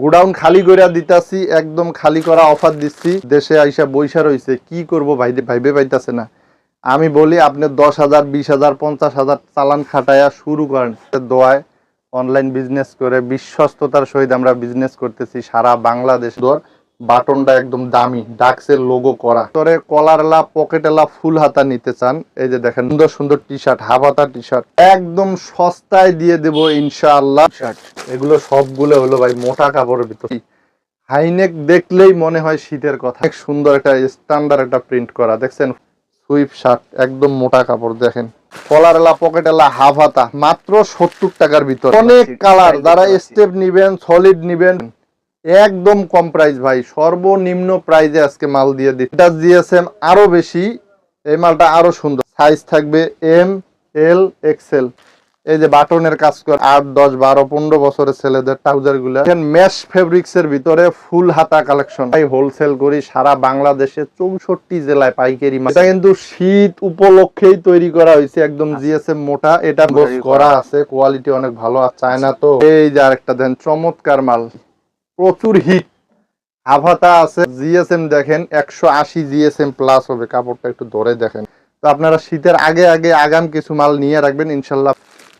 Godown খালি করিয়া দিতাছি, একদম খালি করা অফার দিচ্ছি। দেশে আইসা বৈশা রইছে, কি করব ভাই ভাইবে পাইতাছে না। আমি বলি, আপনি দশ হাজার, বিশ হাজার, পঞ্চাশ হাজার চালান খাটাইয়া শুরু করেন। দোয়ায় অনলাইন বিজনেস করে, বিশ্বস্ততার সহিত আমরা বিজনেস করতেছি সারা বাংলাদেশ। দর বাটনটা একদম দামি ডাক্সের লোগো করা। তোরে কলারলা পকেটেলা ফুল হাতা নিতে চান এই যে দেখেন সুন্দর সুন্দর টি শার্ট হাফ হাতা টি শার্ট একদম সস্তায় দিয়ে দেবো ইনশাআল্লাহ শার্ট এগুলো সবগুলো হলো ভাই মোটা কাপড়ের ভিতর। হাইনেক দেখলেই মনে হয় শীতের কথা। এক সুন্দর একটা স্ট্যান্ডার্ড একটা প্রিন্ট করা দেখছেন? সুইপ শার্ট একদম মোটা কাপড় দেখেন। কলারলা পকেটেলা হাফ হাতা মাত্র সত্তর টাকার ভিতর। অনেক কালার যারা স্টেপ নিবেন সলিড নিবেন একদম কম প্রাইস ভাই। সর্বনিম্ন প্রাইজে আজকে মাল দিয়ে দিচ্ছি। এটা জিএসএম আরও বেশি। এই মালটা আরও সুন্দর। সাইজ থাকবে এম এল এক্সেল এই যে বাটনের কাজ করে আট দশ বারো পনেরো বছরের ছেলেদের ট্রাউজারগুলা। মেশ ফেব্রিক্স এর ভিতরে ফুল হাতা কালেকশন ভাই হোলসেল করি সারা বাংলাদেশে চৌষট্টি জেলায় পাইকারি মাল। এটা কিন্তু শীত উপলক্ষেই তৈরি করা হয়েছে। একদম জিএসএম মোটা। এটা করা আছে। কোয়ালিটি অনেক ভালো। আর চায়না তো। এই যে আরেকটা দেন চমৎকার মাল। প্রচুর হিট আভাতা আছে জিএসএম দেখেন, একশো আশি জিএসএম প্লাস হবে, কাপড়টা একটু ধরে দেখেন। তো আপনারা শীতের আগে আগে আগাম কিছু মাল নিয়ে রাখবেন, ইনশাল্লাহ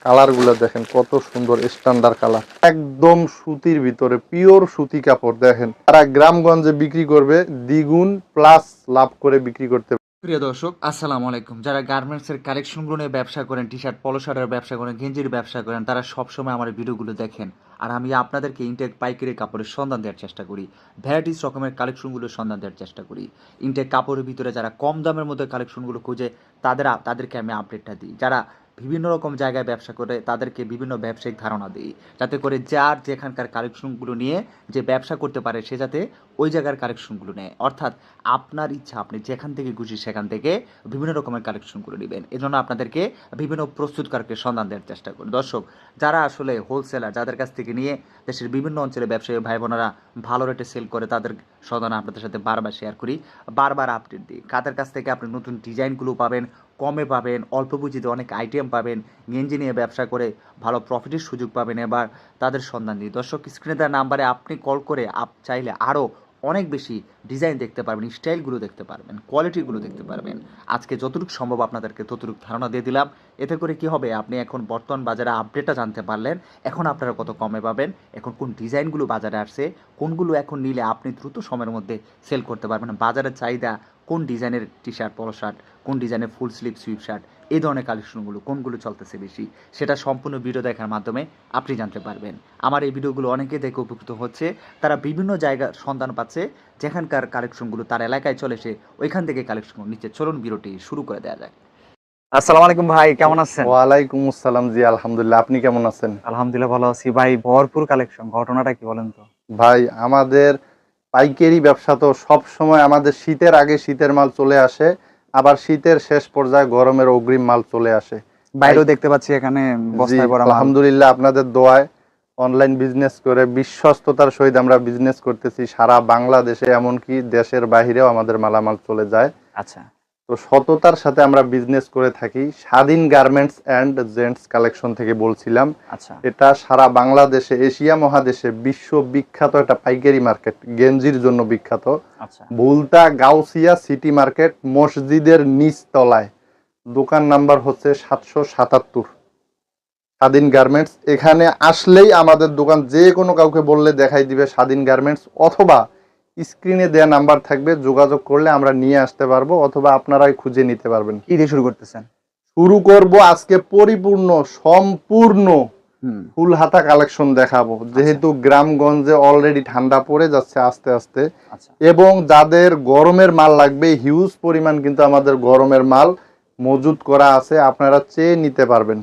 কালারগুলো দেখেন, কত সুন্দর স্ট্যান্ডার্ড কালার একদম সুতির ভিতরে পিওর সুতি কাপড়, দেখেন। তারা গ্রামগঞ্জে বিক্রি করবে, দ্বিগুণ প্লাস লাভ করে বিক্রি করতে প্রিয় দর্শক, আসসালামু আলাইকুম। যারা গার্মেন্টস এর কালেকশনগুলো নিয়ে ব্যবসা করেন টি শার্ট পলো শার্টের ব্যবসা করেন, গেঞ্জির ব্যবসা করেন, তারা সবসময় আমার ভিডিওগুলো দেখেন। আর আমি আপনাদেরকে ইনটেক পাইকারি কাপড়ের সন্ধান দেওয়ার চেষ্টা করি। ভ্যারাইটিস রকমের কালেকশনগুলোর সন্ধান দেওয়ার চেষ্টা করি। ইনটেক কাপড়ের ভিতরে যারা কম দামের মধ্যে কালেকশনগুলো খুঁজে, তাদের, তাদেরকে আমি আপডেটটা দিই। যারা বিভিন্ন রকম জায়গায় ব্যবসা করে, তাদেরকে বিভিন্ন ব্যবসায়িক ধারণা দিই। যাতে করে যার যেখানকার কালেকশনগুলো নিয়ে যে ব্যবসা করতে পারে, সে যাতে ওই জায়গার কালেকশনগুলো নেয়। অর্থাৎ আপনার ইচ্ছা, আপনি যেখান থেকে খুশি সেখান থেকে বিভিন্ন রকমের কালেকশনগুলো নেবেন। এজন্য আপনাদেরকে বিভিন্ন প্রস্তুতকারকের সন্ধান দেওয়ার চেষ্টা করি। দর্শক, যারা আসলে হোলসেলার যাদের কাছ থেকে নিয়ে দেশের বিভিন্ন অঞ্চলে ব্যবসায়ী ভাই বোনেরা ভালো রেটে সেল করে, তাদের সন্ধান আপনাদের সাথে বারবার শেয়ার করি। বারবার আপডেট দিই। কাদের কাছ থেকে আপনি নতুন ডিজাইনগুলো পাবেন, কমে পাবেন, অল্প পুঁজিতে অনেক আইটেম পাবেন, গেঞ্জি নিয়ে ব্যবসা করে ভালো প্রফিটের সুযোগ পাবেন, এবার তাদের সন্ধান দিই। দর্শক স্ক্রিনে দেওয়া নাম্বারে আপনি কল করে আপ চাইলে আরও অনেক বেশি ডিজাইন দেখতে পারবেন স্টাইলগুলো দেখতে পারবেন কোয়ালিটিগুলো দেখতে পারবেন। আজকে যতটুকু সম্ভব আপনাদেরকে ততটুকু ধারণা দিয়ে দিলাম। এতে করে কি হবে, আপনি এখন বর্তমান বাজারে আপডেটটা জানতে পারলেন, এখন আপনারা কত কমে পাবেন, এখন কোন ডিজাইনগুলো বাজারে আসছে, কোনগুলো এখন নিলে আপনি দ্রুত সময়ের মধ্যে সেল করতে পারবেন, বাজারের চাহিদা কোন ডিজাইনের টি শার্ট পলো শার্ট কোন ডিজাইনের ফুল স্লিভ সুইপ শার্ট এই ধরনের কালেকশনগুলো কোনগুলো চলতেছে বেশি সেটা সম্পূর্ণ ভিডিও দেখার মাধ্যমে আপনি জানতে পারবেন। আমার এই ভিডিওগুলো অনেকে দেখে উপকৃত হচ্ছে তারা বিভিন্ন জায়গার সন্ধান পাচ্ছে যেখানকার কালেকশনগুলো তার এলাকায় চলে সে ওইখান থেকে কালেকশন নিচ্ছে চলুন ভিডিওটি শুরু করে দেওয়া যায় আসসালামু আলাইকুম ভাই কেমন আছেন? ওয়ালাইকুম আসসালাম জি আলহামদুলিল্লাহ। আপনি কেমন আছেন? আলহামদুলিল্লাহ ভালো আছি ভাই ভরপুর কালেকশন ঘটনাটা কি বলেন তো? ভাই আমাদের পাইকারি ব্যবসা তো সব সময় আমাদের শীতের আগে শীতের মাল চলে আসে আবার শীতের শেষ পর্যায়ে গরমের অগ্রিম মাল চলে আসে। বাইরেও দেখতে পাচ্ছি এখানে বস্তায় ভরা আলহামদুলিল্লাহ আপনাদের দোয়ায় অনলাইন বিজনেস করে বিশ্বস্ততার সহিত আমরা বিজনেস করতেছি সারা বাংলাদেশে এমনকি দেশের বাহিরেও আমাদের মালামাল চলে যায়। আচ্ছা। তো সততার সাথে আমরা বিজনেস করে থাকি। স্বাধীন গার্মেন্টস অ্যান্ড জেন্টস কালেকশন থেকে বলছিলাম। আচ্ছা। এটা সারা বাংলাদেশে এশিয়া মহাদেশে বিশ্ব বিখ্যাত একটা পাইকারি মার্কেট গেঞ্জির জন্য বিখ্যাত। আচ্ছা। বুলতা গাউসিয়া সিটি মার্কেট মসজিদের নিচ তলায়। দোকান নাম্বার হচ্ছে সাতশো সাতাত্তর। স্বাধীন গার্মেন্টস এখানে আসলেই আমাদের দোকান যে কোনো কাউকে বললে দেখাই দিবে স্বাধীন গার্মেন্টস অথবা স্ক্রিনে দেয়া নাম্বার থাকবে যোগাযোগ করলে আমরা নিয়ে আসতে পারব অথবা আপনারাই খুঁজে নিতে পারবেন। কি দিয়ে শুরু করতেছেন? শুরু করব আজকে পরিপূর্ণ সম্পূর্ণ ফুল হাতা কালেকশন দেখাবো। যেহেতু গ্রামগঞ্জে অলরেডি ঠান্ডা পড়ে যাচ্ছে আস্তে আস্তে। আচ্ছা। এবং যাদের গরমের মাল লাগবে হিউজ পরিমাণ কিন্তু আমাদের গরমের মাল মজুদ করা আছে আপনারা চেয়ে নিতে পারবেন।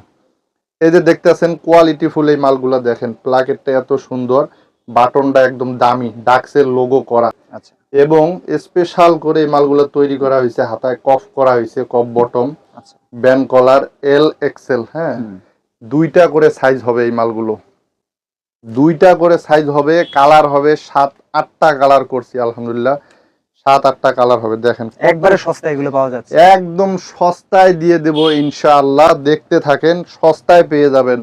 এই যে দেখতেছেন কোয়ালিটি ফুল এই মালগুলো দেখেন প্লাকেটটা এত সুন্দর। বাটনটা একদম দামি ডাক্সের লোগো করা। আচ্ছা। এবং স্পেশাল করে এই মালগুলো তৈরি করা হয়েছে হাতায় কফ করা হয়েছে cuff bottom band collar L XL হ্যাঁ? দুইটা করে সাইজ হবে এই মালগুলো। দুইটা করে সাইজ হবে কালার হবে সাত আটটা কালার করছি আলহামদুলিল্লাহ। সাত আটটা কালার হবে দেখেন। একবারে সস্তায় এগুলো পাওয়া যাচ্ছে। একদম সস্তায় দিয়ে দেব ইনশাআল্লাহ। দেখতে থাকেন সস্তায় পেয়ে যাবেন।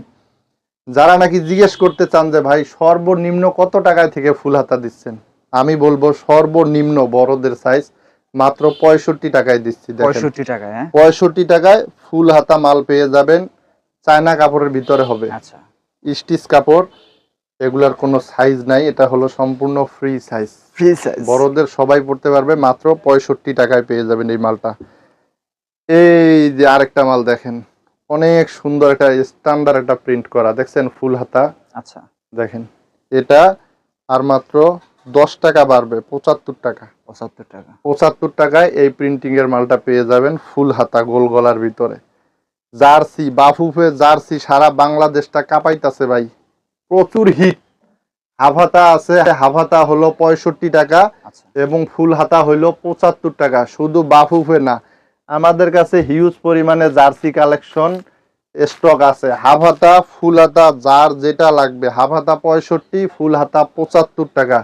যারা নাকি জিজ্ঞেস করতে চান যে ভাই সর্বনিম্ন কত টাকায় থেকে ফুল হাতা দিচ্ছেন? আমি বলব সর্বনিম্ন বড়দের সাইজ মাত্র পঁয়ষট্টি টাকায় দিচ্ছি পঁয়ষট্টি টাকায় হ্যাঁ? পঁয়ষট্টি টাকায় ফুল হাতা মাল পেয়ে যাবেন। চায়না কাপড়ের ভিতরে হবে। আচ্ছা। স্টিচ কাপড় এগুলার কোনো সাইজ নাই এটা হলো সম্পূর্ণ ফ্রি সাইজ ফ্রি সাইজ বড়দের সবাই পড়তে পারবে মাত্র পঁয়ষট্টি টাকায় পেয়ে যাবেন এই মালটা। এই যে আরেকটা মাল দেখেন। অনেক সুন্দর একটা স্ট্যান্ডার্ড একটা প্রিন্ট করা। দেখছেন ফুল হাতা। আচ্ছা। দেখেন এটা আর মাত্র দশ টাকা বাড়বে পঁচাত্তর টাকা। পঁচাত্তর টাকা। পঁচাত্তর টাকায় এই প্রিন্টিং এর মালটা পেয়ে যাবেন ফুল হাতা গোল গলার ভিতরে। জার্সি বাফুফে জার্সি সারা বাংলাদেশটা কাঁপাইতাছে ভাই। প্রচুর হিট হাফাতা আছে হাফাতা হলো পঁয়ষট্টি টাকা আচ্ছা। এবং ফুল হাতা হইল পঁচাত্তর টাকা। শুধু বাফুফে না আমাদের কাছে হিউজ পরিমাণে জার্সি কালেকশন স্টক আছে। হাফ হাতা ফুল হাতা যার যেটা লাগবে। হাফ হাতা পঁয়ষট্টি ফুল হাতা পঁচাত্তর টাকা।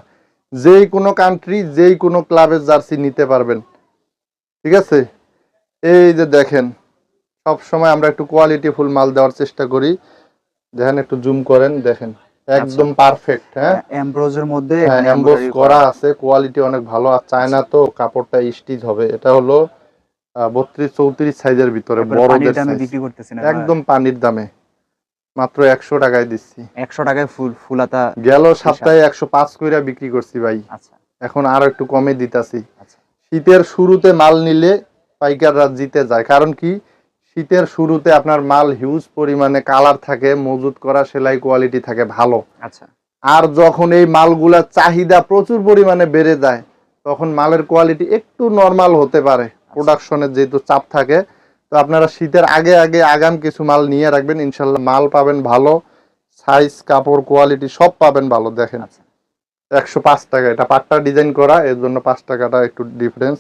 যেই কোনো কান্ট্রি যেই কোনো ক্লাবের জার্সি নিতে পারবেন। ঠিক আছে? এই যে দেখেন সব সময় আমরা একটু কোয়ালিটি ফুল মাল দেওয়ার চেষ্টা করি। দেখেন একটু জুম করেন দেখেন। একদম পারফেক্ট হ্যাঁ? এমব্রোজের মধ্যে হ্যাঁ embroidery করা আছে কোয়ালিটি অনেক ভালো। আর চায়না তো কাপড়টা স্টিচ হবে। এটা হলো বত্রিশ চৌত্রিশ সাইজের ভিতরে বড়দের। বিক্রি করতেছেন একদম পানির দামে। মাত্র একশো টাকায় দিচ্ছি। একশো টাকায় ফুল ফুলাতা গেল সপ্তাহে একশো পাঁচ কইরা বিক্রি করছি ভাই। আচ্ছা। এখন আরও একটু কমে দিতাছি। আচ্ছা। শীতের শুরুতে মাল নিলে পাইকাররা জিতে যায়। কারণ কি? শীতের শুরুতে আপনার মাল হিউজ পরিমাণে কালার থাকে মজুত করা সেলাই কোয়ালিটি থাকে ভালো। আচ্ছা। আর যখন এই মালগুলার চাহিদা প্রচুর পরিমাণে বেড়ে যায় তখন মালের কোয়ালিটি একটু নর্মাল হতে পারে। প্রোডাকশনের যেহেতু চাপ থাকে, তো আপনারা শীতের আগে আগে আগাম কিছু মাল নিয়ে রাখবেন, ইনশাল্লাহ মাল পাবেন ভালো সাইজ কাপড় কোয়ালিটি সব পাবেন ভালো, দেখেন। একশো পাঁচ টাকা, এটা পাট্টা ডিজাইন করা, এর জন্য পাঁচ টাকাটা একটু ডিফারেন্স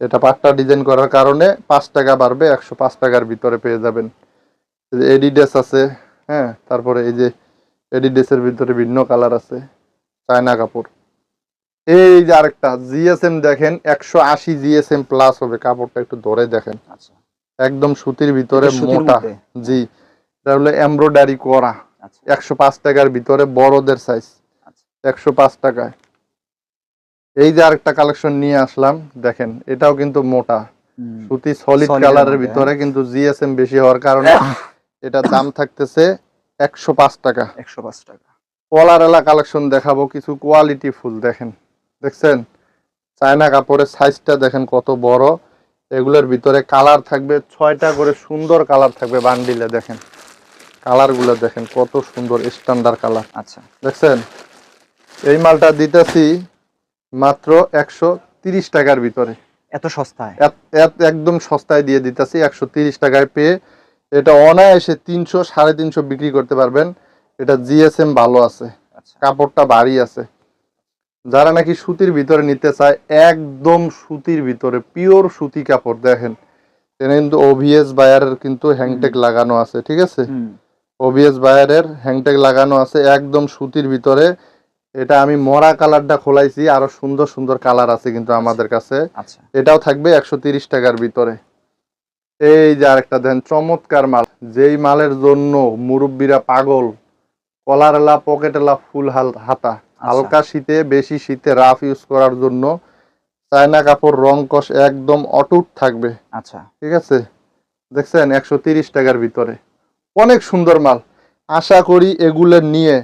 এটা পাট্টা ডিজাইন করার কারণে পাঁচ টাকা বাড়বে, একশো পাঁচ টাকার ভিতরে পেয়ে যাবেন। এডিডেস আছে হ্যাঁ তারপরে এই যে এডিডেসের ভিতরে ভিন্ন কালার আছে, চায়না কাপড়। এই যে আরেকটা জিএসএম দেখেন একশো আশি জিএসএম প্লাস হবে কাপড়টা একটু ধরে দেখেন। আচ্ছা। একদম সুতির ভিতরে মোটা। জি। এটা হলো এমব্রয়ডারি করা। আচ্ছা। একশো পাঁচ টাকার ভিতরে বড়দের সাইজ আচ্ছা। একশো পাঁচ টাকায়। এই যে আরেকটা কালেকশন নিয়ে আসলাম দেখেন এটাও কিন্তু মোটা। সুতি সলিড কালারের ভিতরে কিন্তু জিএসএম বেশি হওয়ার কারণে এটা দাম থাকতেছে একশো পাঁচ টাকা। একশো পাঁচ টাকা। কলারেলা কালেকশন দেখাবো কিছু কোয়ালিটি ফুল দেখেন। দেখছেন? চায়না কাপড়ের সাইজটা দেখেন কত বড়। এগুলোর ভিতরে কালার থাকবে ছয়টা করে সুন্দর কালার থাকবে বান্ডিলে দেখেন। কালারগুলো দেখেন কত সুন্দর স্ট্যান্ডার্ড কালার আচ্ছা। দেখছেন? এই মালটা দিতেছি মাত্র একশো তিরিশ টাকার ভিতরে। এত সস্তায়? একদম সস্তায় দিয়ে দিতেছি একশো তিরিশ টাকায় পেয়ে। এটা অনায়াসে তিনশো সাড়ে তিনশো বিক্রি করতে পারবেন। এটা জিএসএম ভালো আছে। আচ্ছা। কাপড়টা ভারী আছে। যারা নাকি সুতির ভিতরে নিতে চায় একদম সুতির ভিতরে পিওর সুতি কাপড় দেখেন। এখানে কিন্তু ওভিএস বায়ারের কিন্তু হ্যাংটেক লাগানো আছে ঠিক আছে? ওভিএস বায়ারের হ্যাংটেক লাগানো আছে একদম সুতির ভিতরে। এটা আমি মরা কালারটা খোলাইছি আরও সুন্দর সুন্দর কালার আছে কিন্তু আমাদের কাছে। আচ্ছা। এটাও থাকবে একশো তিরিশ টাকার ভিতরে। এই যে আরেকটা দেন চমৎকার মাল। যেই মালের জন্য মুরব্বীরা পাগল কলারেলা পকেটেলা ফুল হাল হাতা। হালকা শীতে বেশি শীতে রাফ ইউজ করার জন্য চায়না কাপড় রং কষ একদম অটুট থাকবে। আচ্ছা। ঠিক আছে? দেখছেন একশো তিরিশ টাকার ভিতরে। অনেক সুন্দর মাল। আশা করি এগুলো নিয়ে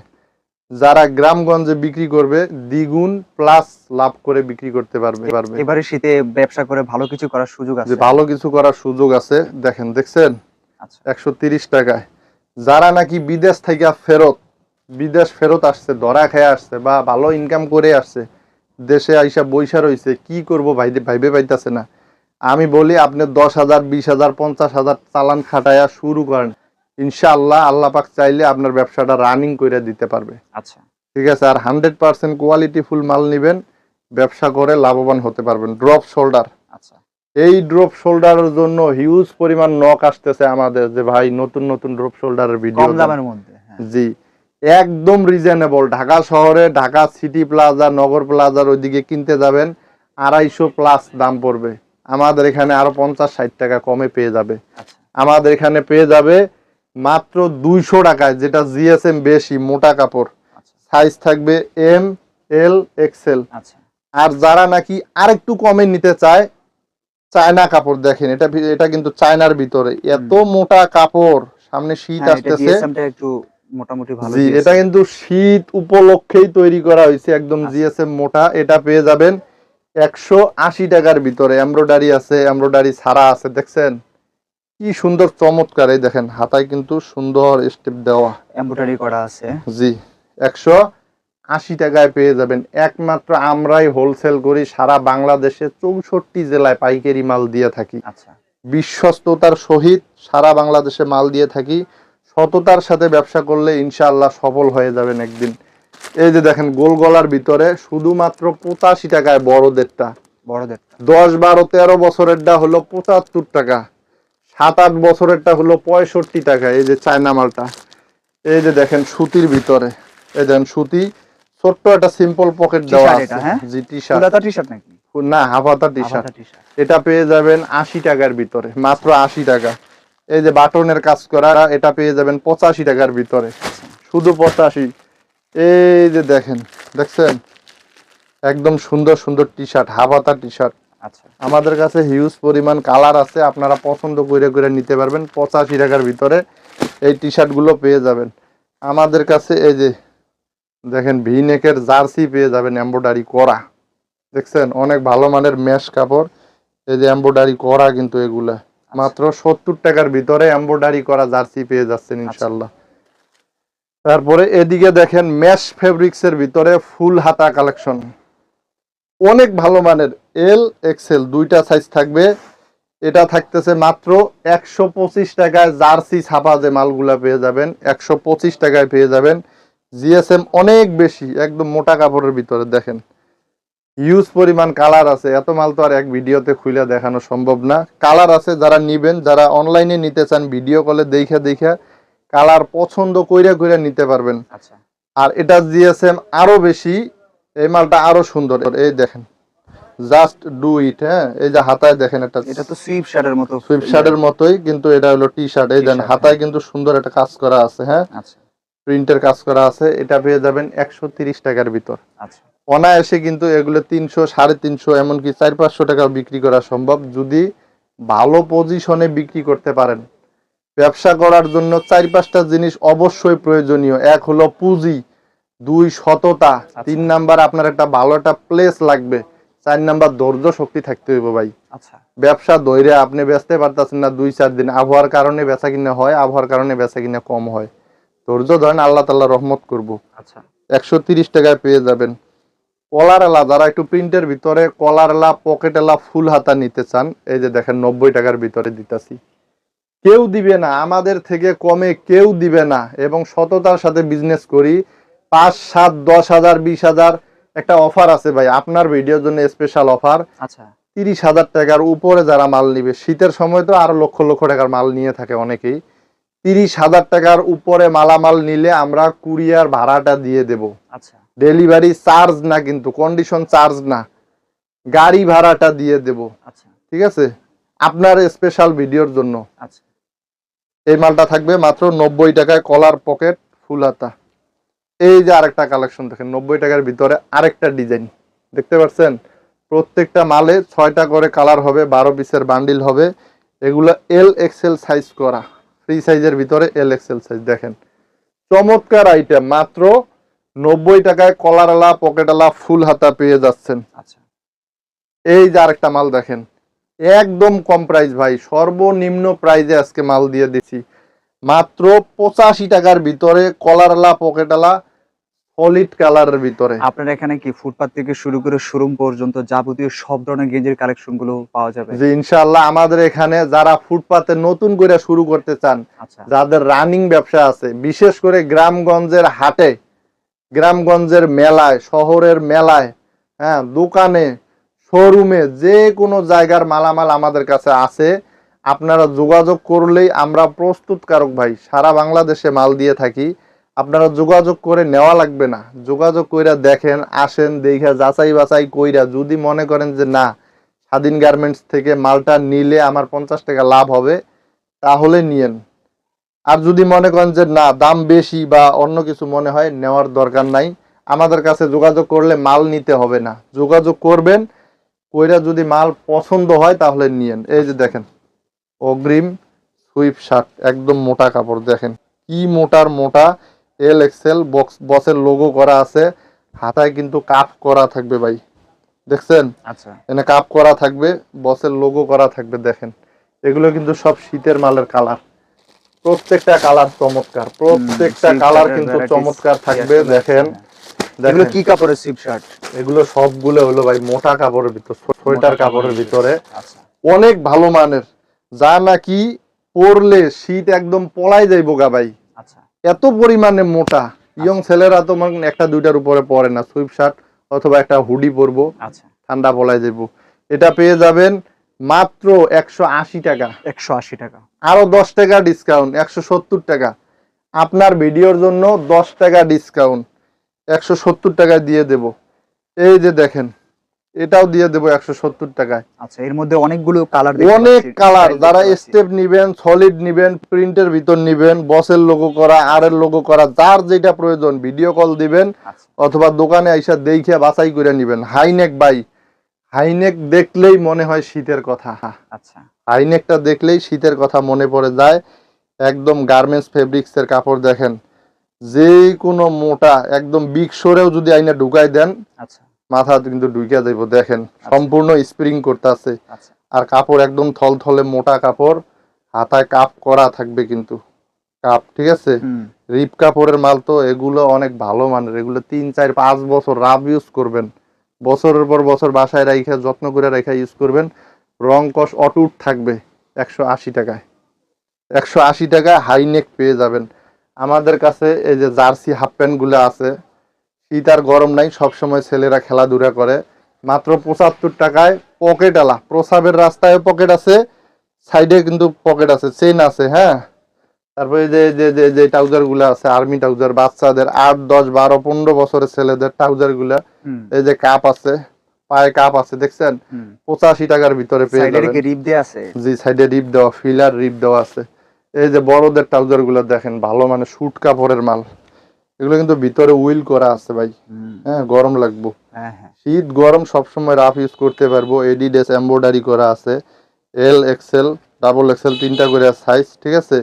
যারা গ্রামগঞ্জে বিক্রি করবে দ্বিগুণ প্লাস লাভ করে বিক্রি করতে পারবে পারবে। এবারে শীতে ব্যবসা করে ভালো কিছু করার সুযোগ আছে। ভালো কিছু করার সুযোগ আছে দেখেন দেখছেন? আচ্ছা। একশো তিরিশ টাকায়। যারা নাকি বিদেশ থেকে ফেরত বিদেশ ফেরত আসছে ধরা খেয়ে আসছে বা ভালো ইনকাম করে আসছে দেশে আইসা বৈশা রয়েছে কি করব ভাইবে ভাইবে পাইতাছে না। আমি বলি আপনি দশ হাজার বিশ হাজার পঞ্চাশ হাজার চালান খাটায়া শুরু করেন। ইনশাআল্লাহ আল্লাহ পাক চাইলে আপনার ব্যবসাটা রানিং করে দিতে পারবে। আচ্ছা। ঠিক আছে আর হান্ড্রেড পার্সেন্ট কোয়ালিটি ফুল মাল নেবেন ব্যবসা করে লাভবান হতে পারবেন। ড্রপ শোল্ডার আচ্ছা। এই ড্রপ শোল্ডারের জন্য হিউজ পরিমাণ নক আসতেছে আমাদের যে ভাই নতুন নতুন ড্রপ শোল্ডারের ভিডিও দামের মধ্যে জি। একদম রিজনেবল ঢাকা শহরে ঢাকা সিটি প্লাজা নগর প্লাজার ওইদিকে কিনতে যাবেন আড়াইশো প্লাস দাম পড়বে। আমাদের এখানে আরও পঞ্চাশ ষাট টাকা কমে পেয়ে যাবে। আচ্ছা। আমাদের এখানে পেয়ে যাবে মাত্র দুইশো টাকায় যেটা জিএসএম বেশি মোটা কাপড়। আচ্ছা। সাইজ থাকবে এম এল এক্সেল আচ্ছা। আর যারা নাকি আরেকটু কমে নিতে চায় চায়না কাপড় দেখেন এটা এটা কিন্তু চায়নার ভিতরে। এত মোটা কাপড় সামনে শীত হ্যাঁ, আসতেছে। একটু মোটামুটি ভালো জি এটা কিন্তু শীত উপলক্ষেই তৈরি করা হয়েছে একদম আচ্ছা। জিএসএম মোটা। এটা পেয়ে যাবেন একশো আশি টাকার ভিতরে। এমব্রয়ডারি আছে এমব্রয়ডারি ছাড়া আছে দেখছেন? কি সুন্দর চমৎকার। এই দেখেন হাতায় কিন্তু সুন্দর স্টেপ দেওয়া। এমব্রয়ডারি করা আছে। জি একশো আশি টাকায় পেয়ে যাবেন। একমাত্র আমরাই হোলসেল করি সারা বাংলাদেশে চৌষট্টি জেলায় পাইকারি মাল দিয়ে থাকি। আচ্ছা। বিশ্বস্ততার সহিত সারা বাংলাদেশে মাল দিয়ে থাকি। সততার সাথে ব্যবসা করলে ইনশাআল্লাহ সফল হয়ে যাবেন একদিন। এই যে দেখেন গোল গলার ভিতরে শুধুমাত্র পঁচাশি টাকায় বড়দেরটা বড়দের দশ বারো তেরো বছরেরটা হলো পঁচাত্তর টাকা। সাত আট বছরেরটা হলো পঁয়ষট্টি টাকা এই যে চায়না মালটা। এই যে দেখেন সুতির ভিতরে। এই দেখেন সুতি ছোট্ট একটা সিম্পল পকেট দেওয়া আছে। হ্যাঁ? জি টি শার্ট টি শার্ট নাকি? না হাফাতা টি টি-শার্ট। এটা পেয়ে যাবেন আশি টাকার ভিতরে মাত্র আশি টাকা। এই যে বাটনের কাজ করা এটা পেয়ে যাবেন পঁচাশি টাকার ভিতরে। শুধু পঁচাশি। এই যে দেখেন দেখছেন? একদম সুন্দর সুন্দর টি শার্ট হাফাতা টি শার্ট আচ্ছা। আমাদের কাছে হিউজ পরিমাণ কালার আছে আপনারা পছন্দ করে করে নিতে পারবেন পঁচাশি টাকার ভিতরে। এই টি শার্টগুলো পেয়ে যাবেন। আমাদের কাছে এই যে দেখেন ভিনেকের জার্সি পেয়ে যাবেন এম্ব্রয়ডারি করা। দেখছেন? অনেক ভালো মানের মেশ কাপড়। এই যে এম্ব্রয়ডারি করা কিন্তু এগুলা। মাত্র সত্তর টাকার ভিতরে এম্ব্রয়ডারি করা জার্সি পেয়ে যাচ্ছেন ইনশাল্লাহ তারপরে এদিকে দেখেন মেশ ফেব্রিক্স এর ভিতরে ফুল হাতা কালেকশন অনেক ভালো মানের এল এক্সেল দুইটা সাইজ থাকবে। এটা থাকতেছে মাত্র একশো পঁচিশ টাকায় জার্সি ছাপা যে মালগুলা পেয়ে যাবেন একশো পঁচিশ টাকায় পেয়ে যাবেন। জিএসএম অনেক বেশি একদম মোটা কাপড়ের ভিতরে দেখেন। হিউজ পরিমাণ কালার আছে। এত মাল তো আর এক ভিডিওতে খুলে দেখানো সম্ভব না। কালার আছে যারা নিবেন যারা অনলাইনে নিতে চান ভিডিও কলে দেখে দেখে কালার পছন্দ কইরা কইরা নিতে পারবেন। আচ্ছা। আর এটা জিএসএম আরও বেশি এই মালটা আরও সুন্দর। এই দেখেন জাস্ট ডু ইট হ্যাঁ? এই যে হাতায় দেখেন এটা এটা তো সুইপ শার্টের মতো। সুইপ শার্টের মতোই কিন্তু এটা হলো টি শার্ট এই দেন হাতায় কিন্তু সুন্দর একটা কাজ করা আছে হ্যাঁ? আচ্ছা। প্রিন্টের কাজ করা আছে এটা পেয়ে যাবেন একশো তিরিশ টাকার ভিতর। আচ্ছা। অনায়াসে কিন্তু এগুলো তিনশো সাড়ে তিনশো এমনকি চার পাঁচশো টাকা বিক্রি করা সম্ভব যদি ভালো পজিশনে বিক্রি করতে পারেন। ব্যবসা করার জন্য চার পাঁচটা জিনিস অবশ্যই প্রয়োজনীয়। এক হলো পুঁজি দুই সততা তিন নাম্বার আপনার একটা ভালো একটা প্লেস লাগবে চার নাম্বার ধৈর্য শক্তি থাকতে হইব ভাই। আচ্ছা। ব্যবসা ধৈর্য আপনি বেচতে পারতেছেন না দুই চার দিন। আবহাওয়ার কারণে বেচা কিনা হয় আবহাওয়ার কারণে বেচা কিনা কম হয়। ধৈর্য ধরেন আল্লাহ তাল্লাহ রহমত করব। আচ্ছা। একশো তিরিশ টাকায় পেয়ে যাবেন। কলার এলা যারা একটু প্রিন্টের ভিতরে কলার এলা পকেট এলা ফুল হাতা নিতে চান এই যে দেখেন নব্বই টাকার ভিতরে দিতেছি। কেউ দিবে না আমাদের থেকে কমে কেউ দিবে না এবং সততার সাথে বিজনেস করি। পাঁচ সাত দশ হাজার বিশ হাজার একটা অফার আছে ভাই আপনার ভিডিওর জন্য স্পেশাল অফার আচ্ছা। তিরিশ হাজার টাকার উপরে যারা মাল নিবে শীতের সময় তো আরও লক্ষ লক্ষ টাকার মাল নিয়ে থাকে অনেকেই। তিরিশ হাজার টাকার উপরে মালামাল নিলে আমরা কুরিয়ার ভাড়াটা দিয়ে দেব। আচ্ছা। ডেলিভারি চার্জ না কিন্তু কন্ডিশন চার্জ না। গাড়ি ভাড়াটা দিয়ে দেব। আচ্ছা। ঠিক আছে? আপনার স্পেশাল ভিডিওর জন্য। আচ্ছা। এই মালটা থাকবে মাত্র নব্বই টাকায় কলার পকেট ফুল হাতা। এই যে আরেকটা কালেকশন দেখেন নব্বই টাকার ভিতরে আরেকটা ডিজাইন দেখতে পাচ্ছেন? প্রত্যেকটা মালে ছয়টা করে কালার হবে বারো পিসের বান্ডিল হবে। এগুলো এল এক্সেল সাইজ করা। ফ্রি সাইজের ভিতরে এল এক্সেল সাইজ দেখেন। চমৎকার আইটেম মাত্র নব্বই টাকায় কলারওয়ালা পকেটওয়ালা ফুল হাতা পেয়ে যাচ্ছেন। আচ্ছা। এই যে আরেকটা মাল দেখেন একদম কম প্রাইস ভাই সর্বনিম্ন প্রাইজে আজকে মাল দিয়ে দিছি মাত্র পঁচাশি টাকার ভিতরে কলারলা পকেটালা সলিড কালারের ভিতরে। আপনার এখানে কি ফুটপাত থেকে শুরু করে শোরুম পর্যন্ত যাবতীয় সব ধরনের গেঞ্জির কালেকশনগুলো পাওয়া যাবে? যে ইনশাআল্লাহ আমাদের এখানে যারা ফুটপাতে নতুন করে শুরু করতে চান আচ্ছা। যাদের রানিং ব্যবসা আছে বিশেষ করে গ্রামগঞ্জের হাটে গ্রামগঞ্জের মেলায়, শহরের মেলায় হ্যাঁ দোকানে, শোরুমে যে কোনো জায়গার মালামাল আমাদের কাছে আছে। আপনারা যোগাযোগ করলেই আমরা প্রস্তুতকারক ভাই, সারা বাংলাদেশে মাল দিয়ে থাকি। আপনারা যোগাযোগ করে নেওয়া লাগবে না। যোগাযোগ কইরা দেখেন, আসেন, দেখা যাচাই বাছাই কইরা যদি মনে করেন যে না, স্বাধীন গার্মেন্টস থেকে মালটা নিলে আমার পঞ্চাশ টাকা লাভ হবে, তাহলে নিয়েন। আর যদি মনে করেন যে না দাম বেশি বা অন্য কিছু মনে হয় নেওয়ার দরকার নাই। আমাদের কাছে যোগাযোগ করলে মাল নিতে হবে না। যোগাযোগ করবেন কইরা যদি মাল পছন্দ হয় তাহলে নিয়েন। এই যে দেখেন অগ্রিম সুইপ শার্ট একদম মোটা কাপড় দেখেন। কি মোটার মোটা এল এক্সেল বক্স বসের লোগো করা আছে। হাতায় কিন্তু কাপ করা থাকবে ভাই। দেখছেন? আচ্ছা। এনে কাপ করা থাকবে বসের লোগো করা থাকবে দেখেন। এগুলো কিন্তু সব শীতের মালের কালার প্রত্যেকটা কালার চমৎকার প্রত্যেকটা কালার কিন্তু চমৎকার থাকবে দেখেন এগুলো কি কাপড়ের সিপ শার্ট এগুলো সবগুলো হলো ভাই মোটা কাপড়ের ভিতর সোয়েটার কাপড়ের ভিতরে আচ্ছা। অনেক ভালো মানের যা নাকি পরলে শীত একদম পলাই যাইব গা ভাই। আচ্ছা। এত পরিমাণে মোটা। ইয়ং ছেলেরা তো মনে একটা দুইটার উপরে পরে না সুইপ শার্ট অথবা একটা হুডি পরবো আচ্ছা। ঠান্ডা পলাই যাইব। এটা পেয়ে যাবেন মাত্র একশো আশি টাকা। একশো আশি টাকা। আরও দশ টাকা ডিসকাউন্ট একশো সত্তর টাকা। আপনার ভিডিওর জন্য দশ টাকা ডিসকাউন্ট একশো সত্তর টাকায় দিয়ে দেব। এই যে দেখেন এটাও দিয়ে দেবো একশো সত্তর টাকায়। আচ্ছা এর মধ্যে অনেকগুলো কালার অনেক কালার যারা স্টেপ নিবেন সলিড নিবেন প্রিন্টের ভিতর নিবেন বসের লোগো করা আর এর লোগো করা যার যেটা প্রয়োজন ভিডিও কল দিবেন আচ্ছা। অথবা দোকানে আইসা দেখে বাছাই করে নিবেন। হাইনেক বাই হাইনেক দেখলেই মনে হয় শীতের কথা। আচ্ছা। হাইনেকটা দেখলেই শীতের কথা মনে পড়ে যায়। একদম গার্মেন্টস ফেব্রিক্সের কাপড় দেখেন যে কোনো মোটা একদম বিগ সরেও যদি আইনা ঢুকাই দেন আচ্ছা। মাথা কিন্তু ঢুকিয়া যাইব দেখেন। সম্পূর্ণ স্প্রিং করতেছে। আচ্ছা। আর কাপড় একদম থলথলে মোটা কাপড় হাতায় কাপ করা থাকবে কিন্তু। কাপ ঠিক আছে? রিপ কাপড়ের মাল তো এগুলো অনেক ভালো মানের। এগুলো তিন চার পাঁচ বছর রাব ইউজ করবেন। বছরের পর বছর বাসায় রাইখে, যত্ন করে রেখে ইউজ করবেন। রং কষ অটুট থাকবে একশো আশি টাকায়। একশো আশি টাকায় হাইনেক পেয়ে যাবেন। আমাদের কাছে এই যে জার্সি হাফ প্যান্টগুলো আছে, শীত আর গরম নাই, সবসময় ছেলেরা খেলাধুলা করে। মাত্র পঁচাত্তর টাকায় পকেট আলা। প্রসাবের রাস্তায় পকেট আছে সাইডে কিন্তু পকেট আছে চেন আছে হ্যাঁ? তারপরে যে যে যে যে ট্রাউজারগুলো আছে আর্মি ট্রাউজার বাচ্চাদের আট দশ বারো পনেরো বছরের ছেলেদের ট্রাউজারগুলা এই যে কাপ আছে পায়ে কাপ আছে দেখছেন? পঁচাশি টাকার ভিতরে পেয়ে যাবেন। রিপ আছে? জি সাইডে রিপ দেওয়া ফিলার রিপ দেওয়া আছে। এই যে বড়দের ট্রাউজারগুলো দেখেন ভালো মানে সুট কাপড়ের মাল। এগুলো কিন্তু ভিতরে উইল করা আছে ভাই। হ্যাঁ গরম লাগবো। হ্যাঁ হ্যাঁ। শীত গরম সবসময় রাফ ইউজ করতে পারব। এডিডেস এমব্রয়ডারি করা আছে এল এক্সেল ডাবল এক্সেল তিনটা করে সাইজ ঠিক আছে?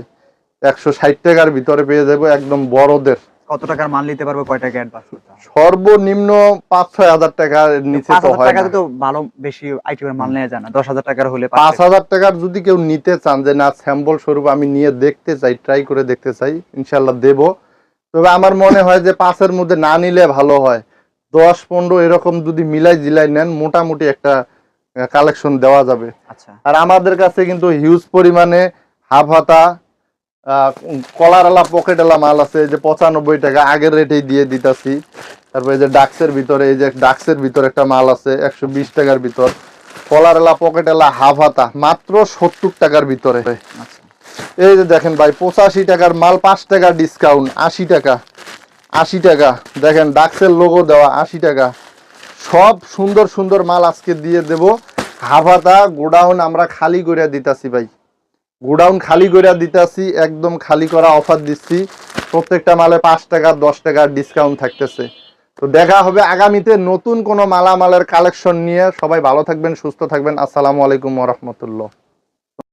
একশো ষাট টাকার ভিতরে পেয়ে যাব একদম বড়দের। কত টাকার মাল নিতে পারবে কয় টাকা অ্যাডভান্স সর্বনিম্ন পাঁচ ছয় হাজার টাকার নিচে তো হয় টাকাতে তো ভালো বেশি আইটেমের মাল নেওয়া যায় না। দশ হাজার টাকার হলে পাঁচ হাজার। টাকার যদি কেউ নিতে চান যে না স্যাম্পল স্বরূপ আমি নিয়ে দেখতে চাই ট্রাই করে দেখতে চাই ইনশাল্লাহ দেব। তবে আমার মনে হয় যে পাঁচের মধ্যে না নিলে ভালো হয়। দশ পনেরো এরকম যদি মিলাই জিলাই নেন মোটামুটি একটা কালেকশন দেওয়া যাবে। আচ্ছা। আর আমাদের কাছে কিন্তু হিউজ পরিমাণে হাফ হাতা কলারওয়ালা পকেটওয়ালা মাল আছে এই যে পঁচানব্বই টাকা আগের রেটেই দিয়ে দিতাছি। তারপরে এই যে ডাক্সের ভিতরে এই যে ডাক্সের ভিতরে একটা মাল আছে একশো বিশ টাকার ভিতর। কলারওয়ালা পকেটওয়ালা হাফ হাতা মাত্র সত্তর টাকার ভিতরে। আচ্ছা। এই যে দেখেন ভাই পঁচাশি টাকার মাল পাঁচ টাকা ডিসকাউন্ট আশি টাকা আশি টাকা। দেখেন ডাক্সের লোগো দেওয়া আশি টাকা। সব সুন্দর সুন্দর মাল আজকে দিয়ে দেব। হাফাতা গোডাউন আমরা খালি করে দিতাছি ভাই। গোডাউন খালি করে দিতেছি, একদম খালি করা অফার দিচ্ছি। প্রত্যেকটা মালে পাঁচ টাকা, দশ টাকা ডিসকাউন্ট থাকতেছে। তো দেখা হবে আগামীতে নতুন কোনো মালামালের কালেকশন নিয়ে। সবাই ভালো থাকবেন, সুস্থ থাকবেন। আসসালামু আলাইকুম রহমতুল্লাহ।